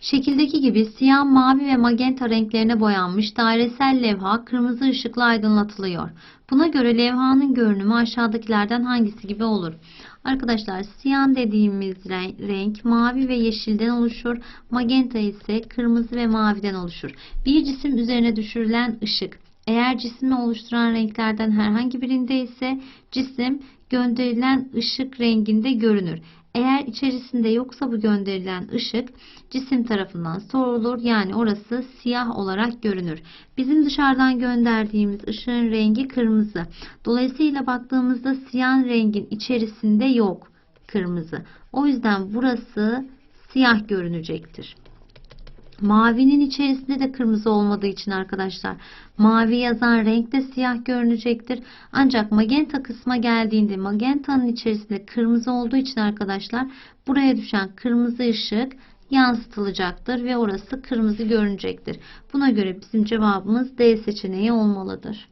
Şekildeki gibi siyah, mavi ve magenta renklerine boyanmış dairesel levha kırmızı ışıkla aydınlatılıyor. Buna göre levhanın görünümü aşağıdakilerden hangisi gibi olur? Arkadaşlar siyan dediğimiz renk, mavi ve yeşilden oluşur. Magenta ise kırmızı ve maviden oluşur. Bir cisim üzerine düşürülen ışık eğer cismi oluşturan renklerden herhangi birinde ise cisim gönderilen ışık renginde görünür. Eğer içerisinde yoksa bu gönderilen ışık cisim tarafından sorulur yani orası siyah olarak görünür. Bizim dışarıdan gönderdiğimiz ışığın rengi kırmızı. Dolayısıyla baktığımızda siyah rengin içerisinde yok kırmızı. O yüzden burası siyah görünecektir. Mavinin içerisinde de kırmızı olmadığı için arkadaşlar mavi yazan renk de siyah görünecektir. Ancak magenta kısma geldiğinde magentanın içerisinde kırmızı olduğu için arkadaşlar buraya düşen kırmızı ışık yansıtılacaktır ve orası kırmızı görünecektir. Buna göre bizim cevabımız D seçeneği olmalıdır.